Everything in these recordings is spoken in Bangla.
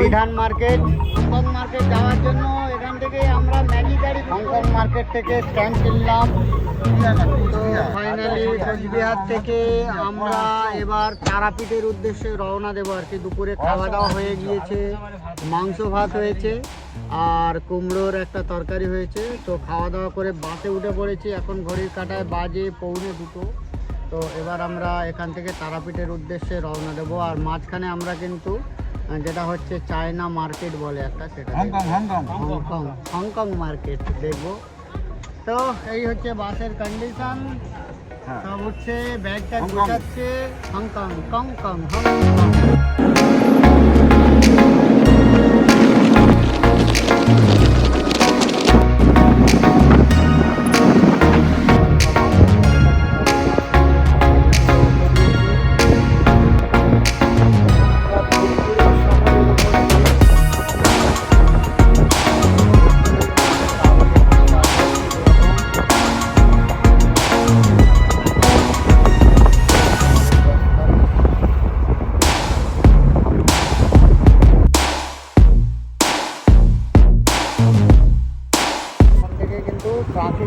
বিধান মার্কেট হংকং মার্কেট যাওয়ার জন্য এখান থেকে আমরা ম্যাগি গাড়ি হংকং মার্কেট থেকে স্ট্যান্ড কিনলাম। তো ফাইনালি কোচবিহার থেকে আমরা এবার তারাপীঠের উদ্দেশ্যে রওনা দেবো আর কি। দুপুরে খাওয়া দাওয়া হয়ে গিয়েছে মাংস ভাত হয়েছে আর কুমড়োর একটা তরকারি হয়েছে। তো খাওয়া দাওয়া করে বাসে উঠে পড়েছি। এখন ঘড়ির কাটায় বাজে পৌনে দুটো। তো এবার আমরা এখান থেকে তারাপীঠের উদ্দেশ্যে রওনা দেবো। আর মাঝখানে আমরা কিন্তু যেটা হচ্ছে চায়না মার্কেট বলে একটা সেটা Hong Kong Hong Kong. Hong Kong Hong Kong market দেখব। তো এই হচ্ছে বাসের কন্ডিশন হ্যাঁ। সব হচ্ছে ব্যাগ ট্যাগ হংকং। গোছাচ্ছে। হংকং কংকং হংকং।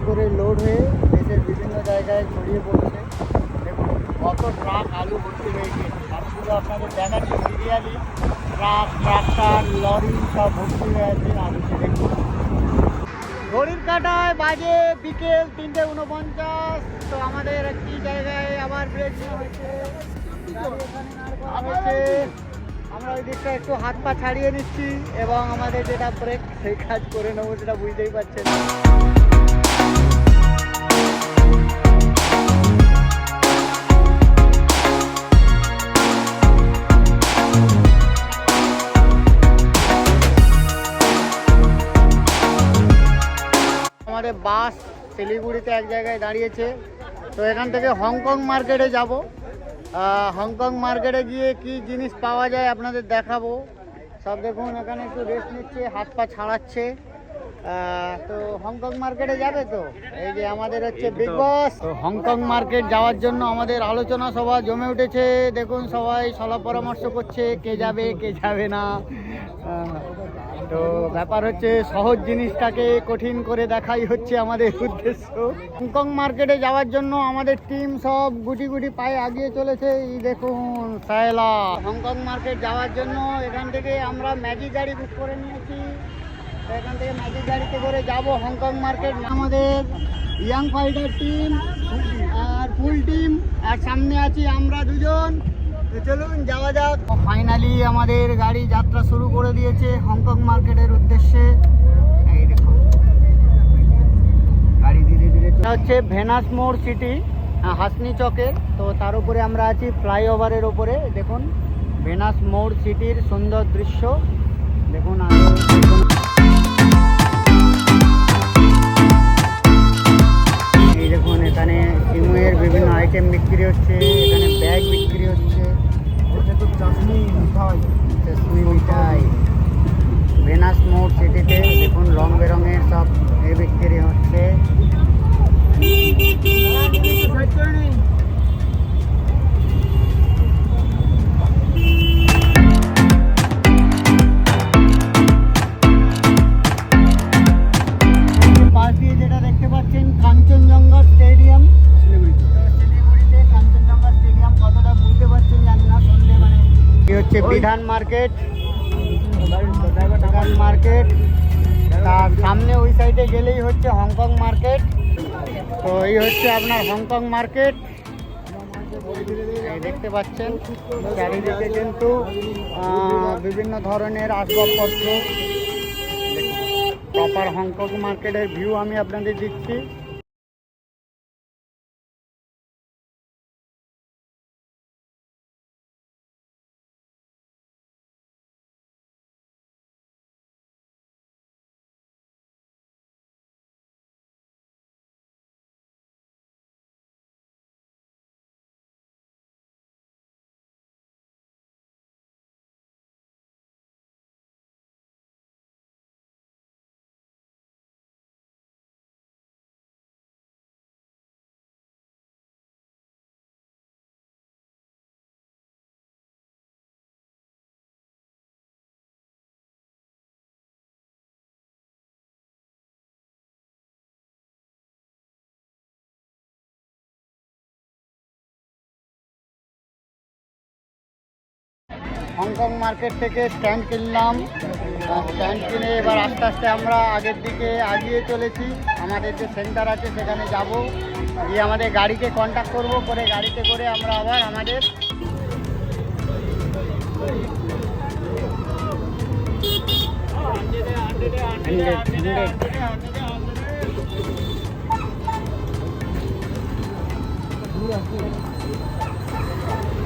করে লোড হয়ে দেশের বিভিন্ন জায়গায় ছড়িয়ে পড়ছে। দেখুন, কত ট্রাক আলু ভর্তি হয়েছে। আর শুধু আপনাদের দেখাচ্ছি সিরিয়ালি ট্রাক ট্রাক্টর লরি সব ভর্তি হয়ে আছে আলুতে। দেখুন। ঘড়ির কাটায় বাজে বিকেল তিনটে উনপঞ্চাশ। তো আমাদের একটি জায়গায় আবার ব্রেক হয়েছে। আমরা ওই দিকটা একটু হাত পা ছাড়িয়ে নিচ্ছি এবং আমাদের যেটা ব্রেক সেই কাজ করে নেব সেটা বুঝতেই পারছেন বাস শিলিগুড়িতে এক জায়গায় দাঁড়িয়েছে। তো এখান থেকে হংকং মার্কেটে যাব। হংকং মার্কেটে গিয়ে কি জিনিস পাওয়া যায় আপনাদের দেখাবো। সব দেখুন এখানে একটু রেস্ট নিচ্ছে হাত পা ছাড়াচ্ছে। তো হংকং মার্কেটে যাবে তো? এই যে আমাদের হচ্ছে বিগ বস তো হংকং মার্কেট যাওয়ার জন্য আমাদের আলোচনা সভা জমে উঠেছে। দেখুন সবাই সলা পরামর্শ করছে কে যাবে কে যাবে না। তো ব্যাপার হচ্ছে সহজ জিনিসটাকে কঠিন করে দেখাই হচ্ছে আমাদের উদ্দেশ্য। হংকং মার্কেটে যাওয়ার জন্য আমাদের টিম সব গুটি গুটি পায়ে আগিয়ে চলেছে। এই দেখুন, সায়লা। হংকং মার্কেট যাওয়ার জন্য এখান থেকে আমরা ম্যাজিক গাড়ি বুক করে নিয়েছি। এখান থেকে ম্যাজিক গাড়িতে করে যাব হংকং মার্কেট আমাদের ইয়াং ফাইটার টিম আর ফুল টিম আর সামনে আছি আমরা দুজন। চলুন যাওয়া যাক। ফাইনালি আমাদের গাড়ি যাত্রা শুরু করে দিয়েছে হংকং মার্কেটের উদ্দেশ্যে। গাড়ি ধীরে ধীরে হচ্ছে ভেনাস মোড় সিটি হাসনি চকের তো তার উপরে আমরা আছি ফ্লাইওভারের ওপরে দেখুন, ভেনাস মোড় সিটির সুন্দর দৃশ্য। দেখুন এই দেখুন, এখানে সিমুয়ের বিভিন্ন আইটেম বিক্রি হচ্ছে, এখানে ব্যাগ বিক্রি হচ্ছে। চাটনি মিঠাই মিঠাই ভেনাস মোড় সিটিতে দেখুন রং বেরঙের সব এ বিধান মার্কেট বিধান মার্কেট তার সামনে ওই সাইডে গেলেই হচ্ছে হংকং মার্কেট। তো এই হচ্ছে আপনার হংকং মার্কেট। দেখতে পাচ্ছেন, চারিদিকে কিন্তু বিভিন্ন ধরনের আসবাবপত্র। প্রপার হংকং মার্কেটের ভিউ আমি আপনাদের দিচ্ছি। হংকং মার্কেট থেকে স্ট্যান্ড কিনলাম স্ট্যান্ড কিনে এবার আস্তে আস্তে আমরা আগের দিকে আগিয়ে চলেছি আমাদের যে সেন্টার আছে সেখানে যাব গিয়ে আমাদের গাড়িকে কন্ট্যাক্ট করব করে গাড়িতে করে আমরা আবার আমাদের hundred.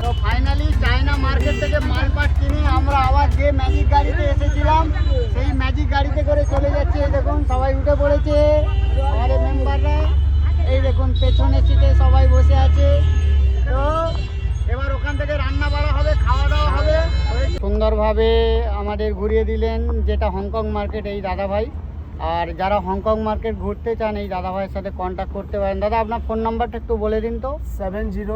তো ফাইনালি চায়না মার্কেট থেকে মালপাট কিনে আমরা আবার যে ম্যাজিক গাড়িতে এসেছিলাম, সেই ম্যাজিক গাড়িতে করে চলে যাচ্ছে। দেখুন, সবাই উঠে পড়েছে। আমাদের মেম্বাররা এই দেখুন, পেছনের সিটে সবাই বসে আছে। তো এবার ওখান থেকে রান্না বাড়া হবে, খাওয়া দাওয়া হবে। সুন্দরভাবে আমাদের ঘুরিয়ে দিলেন যেটা হংকং মার্কেট এই দাদাভাই। আর যারা হংকং মার্কেট ঘুরতে চান এই দাদাভাইয়ের সাথে কন্ট্যাক্ট করতে পারেন। দাদা আপনার ফোন নাম্বারটা একটু বলে দিন তো। Seven zero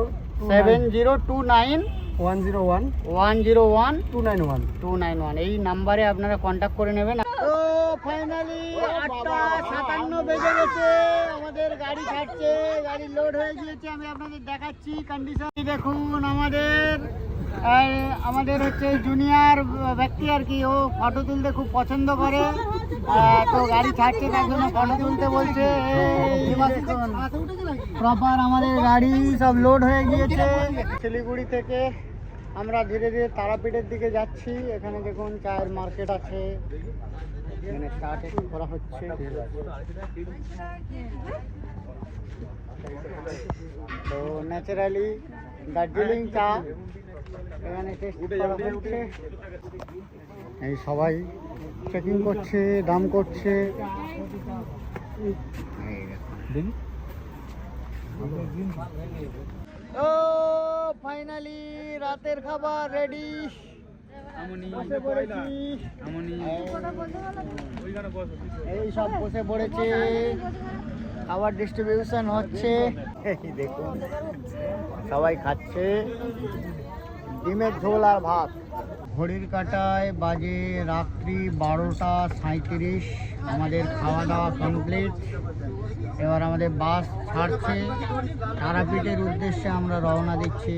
seven zero two nine one zero one. One zero one two nine one. Two nine one. এই নাম্বারে আপনারা কন্ট্যাক্ট করে নেবেন। তো ফাইনালি আটটা সাতান্ন বেজে গেছে। আমাদের গাড়ি ছাড়ছে গাড়ি লোড হয়ে গিয়েছে। আমি আপনাদের দেখাচ্ছি কন্ডিশন দেখুন আমাদের আমাদের হচ্ছে জুনিয়র ব্যক্তি আর কি, ও ফটো তুলতে খুব পছন্দ করে। তো গাড়ি ছাড়ছে, তার জন্য ফটো তুলতে বলছে প্রপার আমাদের গাড়ি সব লোড হয়ে গিয়েছে। শিলিগুড়ি থেকে আমরা ধীরে ধীরে তারাপীঠের দিকে যাচ্ছি। এখানে দেখুন, চায়ের মার্কেট আছে। এখানে চা করা হচ্ছে। তো ন্যাচারালি দার্জিলিং চা এখানে টেস্ট করা হচ্ছে। এই সবাই চেকিং করছে দাম করছে। ও ফাইনালি রাতের খাবার রেডি এই সব বসে পড়েছে। খাবার ডিস্ট্রিবিউশন হচ্ছে। দেখুন সবাই খাচ্ছে। ডিমের ঝোল আর ভাত। ঘড়ির কাটায় বাজে রাত্রি বারোটা সাঁত্রিশ আমাদের খাওয়া দাওয়া কমপ্লিট। এবার আমাদের বাস ছাড়ছে। তারাপীঠের উদ্দেশ্যে আমরা রওনা দিচ্ছি।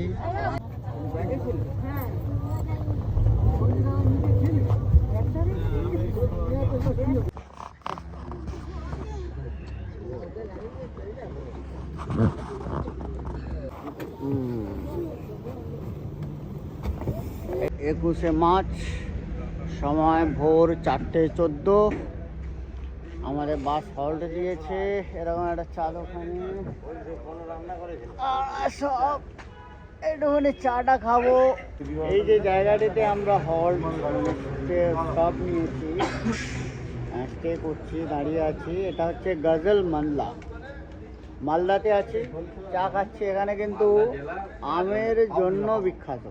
একুশে মার্চ, সময় ভোর চারটে চোদ্দ। আমাদের বাস হল্ট দিয়েছে। এরকম একটা চা দোকানে সব একটুখানি চাটা খাব। এই যে জায়গাটিতে আমরা হল্ট স্টপ নিয়েছি। স্টে করছি, দাঁড়িয়ে আছি। এটা হচ্ছে গজল মাল্লা মালদাতে আছি, চা খাচ্ছি। এখানে কিন্তু আমের জন্য বিখ্যাত।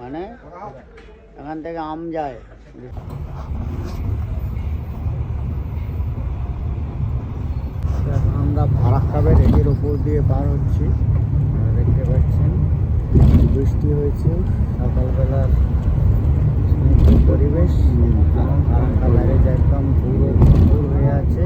মানে এখান থেকে আম যায়। আমরা ফারাক্কা রেডির ওপর দিয়ে পার হচ্ছি। দেখতে পাচ্ছেন, বৃষ্টি হয়েছে, সকালবেলার পরিবেশ। ফারাক্কা ব্যারেজ একদম পুরো হয়ে আছে।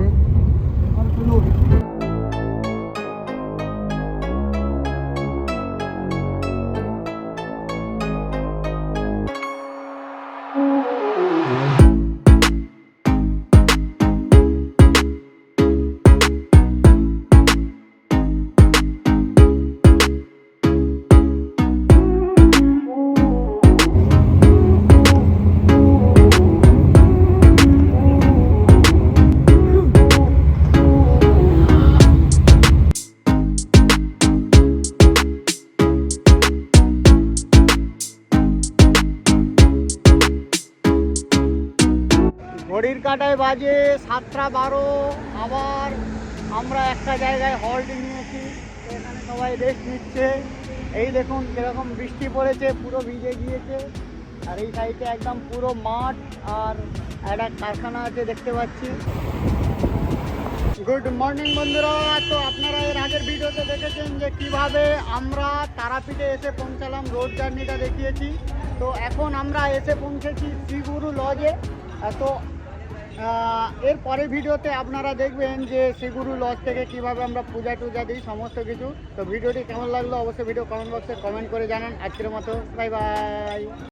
বাজে সাতটা বারো, আবার আমরা একটা জায়গায় হল্ট নিয়েছি এখানে সবাই রেস্ট নিচ্ছে। এই দেখুন কীরকম বৃষ্টি পড়েছে, পুরো ভিজে গিয়েছে। আর এই সাইডে একদম পুরো মাঠ আর একটা কারখানা আছে দেখতে পাচ্ছি। গুড মর্নিং বন্ধুরা, তো আপনারা এর আগের ভিডিওতে দেখেছেন যে কীভাবে আমরা তারাপীঠে এসে পৌঁছালাম রোড জার্নিটা দেখিয়েছি। তো এখন আমরা এসে পৌঁছেছি শ্রীগুরু লজে তো এর পরের ভিডিওতে আপনারা দেখবেন যে শ্রীগুরু লজ থেকে কীভাবে আমরা পূজা টুজা দিই, সমস্ত কিছু। তো ভিডিওটি কেমন লাগল অবশ্যই ভিডিও কমেন্ট বক্সে কমেন্ট করে জানান। আজকের মতো বাই বাই